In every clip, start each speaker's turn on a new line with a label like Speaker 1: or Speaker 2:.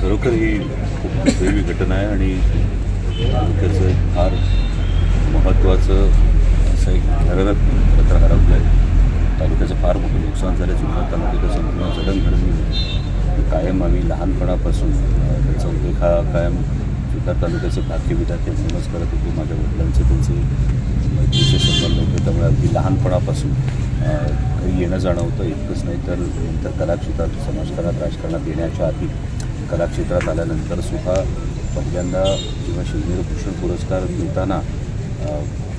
Speaker 1: खरोखर ही खूप वेगळी घटना आहे आणि त्याचं एक फार महत्त्वाचं असं एक घरात पत्र हरवलं आहे. तालुक्याचं फार मोठं नुकसान झालं जुन्नर तालुक्याचं संपूर्ण जडणघडणी कायम आम्ही लहानपणापासून त्याचा उल्लेख हा कायम जुन्नर तालुक्याचे भाग्य विधाते म्हणूनच करत होते. माझ्या वडिलांचे त्यांचे मैत्रीचे संबंध होते. त्यामुळे अगदी लहानपणापासून काही घरी येणं जाणं होतं इतकंच नाही तर नंतर कलाक्षेत्रात समाजकारणात राजकारणात येण्याच्या आधी कलाक्षेत्रात आल्यानंतर सुद्धा पहिल्यांदा जेव्हा शिवनेर भूषण पुरस्कार मिळताना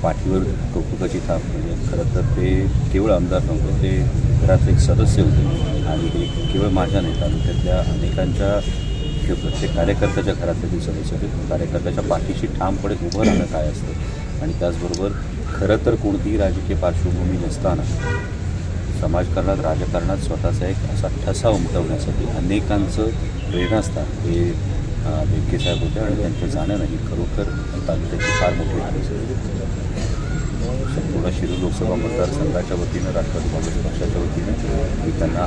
Speaker 1: पाठीवर कौतुकाची थाप म्हणजे खरं तर ते केवळ आमदार नव्हते ते घरातले एक सदस्य होते. आणि हे केवळ माझ्या नाही तालुक्यातल्या अनेकांच्या किंवा प्रत्येक कार्यकर्त्याच्या घरातले ते सदस्य कार्यकर्त्याच्या पाठीशी ठामपणे उभं राहणं काय असतं? आणि त्याचबरोबर खरं तर कोणतीही राजकीय पार्श्वभूमी नसताना समाजकारणात राजकारणात स्वतःचा एक असा ठसा उमटवण्यासाठी अनेकांचं प्रेरणास्थान हे बेकेसाहेब साहेब होते आणि त्यांचं जाणं नाही. खरोखर तालुक्याची फार मोठी हानी संपूर्ण शिरूर लोकसभा मतदारसंघाच्या वतीनं राष्ट्रवादी काँग्रेस पक्षाच्या वतीनं मी त्यांना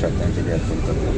Speaker 1: श्रद्धांजली अर्पण करतो.